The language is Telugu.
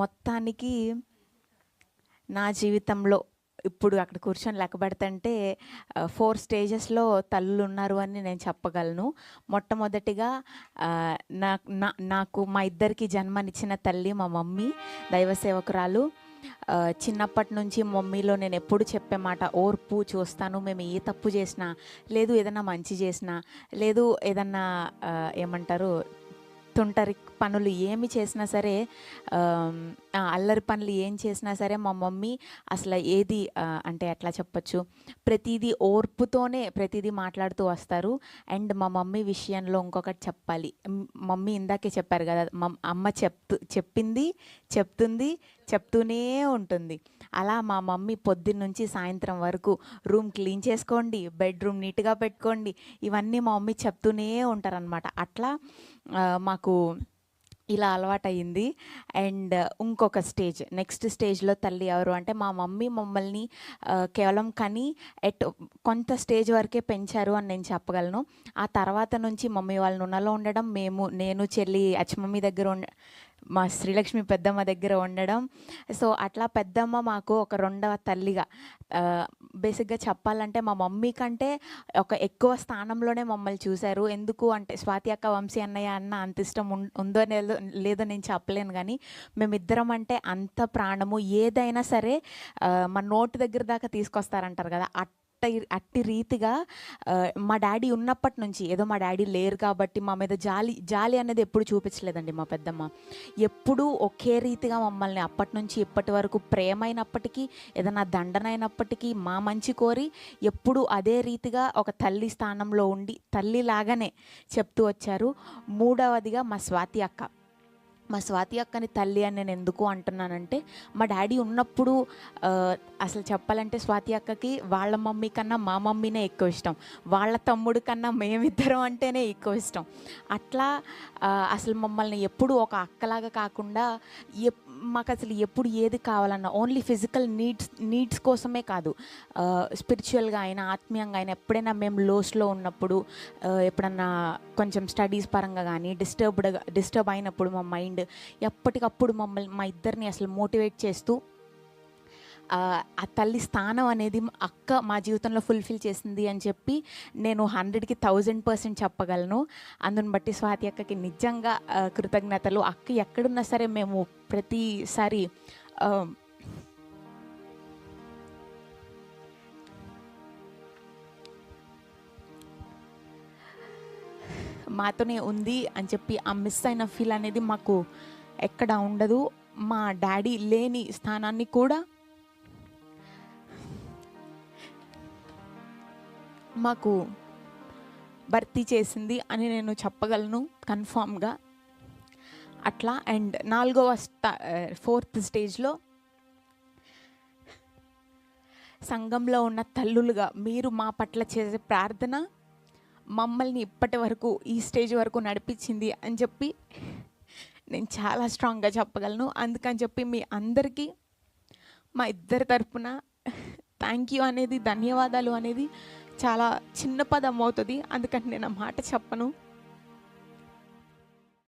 మొత్తానికి నా జీవితంలో ఇప్పుడు అక్కడ కూర్చొని లెక్కబెడతంటే ఫోర్ స్టేజెస్లో తల్లులు ఉన్నారు అని నేను చెప్పగలను. మొట్టమొదటిగా నా నాకు మా ఇద్దరికి జన్మనిచ్చిన తల్లి మా మమ్మీ దైవ సేవకురాలు. చిన్నప్పటి నుంచి మమ్మీలో నేను ఎప్పుడు చెప్పే మాట ఓర్పు చూస్తాను మేము ఏ తప్పు చేసినా లేదు ఏదైనా మంచి చేసినా లేదు ఏదన్నా ఏమంటారు తుంటరి పనులు ఏమి చేసినా సరే ఆ, అల్లరి పనులు ఏం చేసినా సరే మా మమ్మీ అసలు ఏది అంటే ఎట్లా చెప్పొచ్చు. ప్రతిదీ ఓర్పుతోనే ప్రతిదీ మాట్లాడుతూ వస్తారు. అండ్ మా మమ్మీ విషయంలో ఇంకొకటి చెప్పాలి. మమ్మీ ఇందాకే చెప్పారు కదా మమ్ అమ్మ చెప్తూ చెప్పింది చెప్తుంది చెప్తూనే ఉంటుంది. అలా మా మమ్మీ పొద్దున్న నుంచి సాయంత్రం వరకు రూమ్ క్లీన్ చేసుకోండి బెడ్రూమ్ నీట్గా పెట్టుకోండి ఇవన్నీ మా మమ్మీ చెప్తూనే ఉంటారనమాట అట్లా మాకు ఇలా అలవాటయింది అండ్ ఇంకొక స్టేజ్ నెక్స్ట్ స్టేజ్లో తల్లి ఎవరు అంటే మా మమ్మీ మమ్మల్ని కేవలం కని ఎట్ కొంత స్టేజ్ వరకే పెంచారు అని నేను చెప్పగలను. ఆ తర్వాత నుంచి మమ్మీ వాళ్ళ నున్నలో ఉండడం మేము నేను చెల్లి అచ్చమమ్మీ దగ్గర ఉండ మా శ్రీలక్ష్మి పెద్దమ్మ దగ్గర ఉండడం. సో అట్లా పెద్దమ్మ మాకు ఒక రెండవ తల్లిగా. బేసిక్గా చెప్పాలంటే మా మమ్మీ కంటే ఒక ఎక్కువ స్థానంలోనే మమ్మల్ని చూశారు. ఎందుకు అంటే స్వాతి అక్క వంశీ అన్నయ్య అన్న అంత ఇష్టం ఉం- ఉందో లేదో లేదో నేను చెప్పలేను కానీ మేమిద్దరం అంటే అంత ప్రాణము. ఏదైనా సరే మా నోటి దగ్గర దాకా తీసుకొస్తారంటారు కదా అట్ అట్ట అట్టి రీతిగా మా డాడీ ఉన్నప్పటి నుంచి ఏదో మా డాడీ లేరు కాబట్టి మా మీద జాలి జాలి అనేది ఎప్పుడు చూపించలేదండి మా పెద్దమ్మ. ఎప్పుడూ ఒకే రీతిగా మమ్మల్ని అప్పటి నుంచి ఇప్పటి వరకు ప్రేమైనప్పటికీ ఏదైనా దండనైనప్పటికీ మా మంచి కోరి ఎప్పుడు అదే రీతిగా ఒక తల్లి స్థానంలో ఉండి తల్లిలాగానే చెప్తూ వచ్చారు. మూడవదిగా మా స్వాతి అక్క. మా స్వాతి అక్కని తల్లి అని నేను ఎందుకు అంటున్నానంటే మా డాడీ ఉన్నప్పుడు అసలు చెప్పాలంటే స్వాతి అక్కకి వాళ్ళ మమ్మీ కన్నా మా మమ్మీనే ఎక్కువ ఇష్టం. వాళ్ళ తమ్ముడు కన్నా మేమిద్దరం అంటేనే ఎక్కువ ఇష్టం. అట్లా అసలు మమ్మల్ని ఎప్పుడు ఒక అక్కలాగా కాకుండా మాకు అసలు ఎప్పుడు ఏది కావాలన్నా ఓన్లీ ఫిజికల్ నీడ్స్ నీడ్స్ కోసమే కాదు. స్పిరిచువల్గా అయినా ఆత్మీయంగా అయినా ఎప్పుడైనా మేము లోస్లో ఉన్నప్పుడు ఎప్పుడన్నా కొంచెం స్టడీస్ పరంగా కానీ డిస్టర్బ్డ్ డిస్టర్బ్ అయినప్పుడు మా మైండ్ ఎప్పటికప్పుడు మమ్మల్ని మా ఇద్దరిని అసలు మోటివేట్ చేస్తూ ఆ తల్లి స్థానం అనేది అక్క మా జీవితంలో ఫుల్ఫిల్ చేసింది అని చెప్పి నేను హండ్రెడ్కి థౌజండ్ పర్సెంట్ చెప్పగలను. అందుని బట్టి స్వాతి అక్కకి నిజంగా కృతజ్ఞతలు. అక్క ఎక్కడున్నా సరే మేము ప్రతిసారి మాతోనే ఉంది అని చెప్పి ఆ మిస్ అయిన ఫీల్ అనేది మాకు ఎక్కడ ఉండదు. మా డాడీ లేని స్థానాన్ని కూడా మాకు భర్తీ చేసింది అని నేను చెప్పగలను కన్ఫామ్గా అట్లా అండ్ నాలుగవ స్టా ఫోర్త్ స్టేజ్లో సంఘంలో ఉన్న తల్లులుగా మీరు మా పట్ల చేసే ప్రార్థన మమ్మల్ని ఇప్పటి వరకు ఈ స్టేజ్ వరకు నడిపించింది అని చెప్పి నేను చాలా స్ట్రాంగ్గా చెప్పగలను. అందుకని చెప్పి మీ అందరికీ మా ఇద్దరి తరఫున థ్యాంక్ యూ అనేది ధన్యవాదాలు అనేది చాలా చిన్న పదం అవుతుంది. అందుకని నేను ఆ మాట చెప్పను.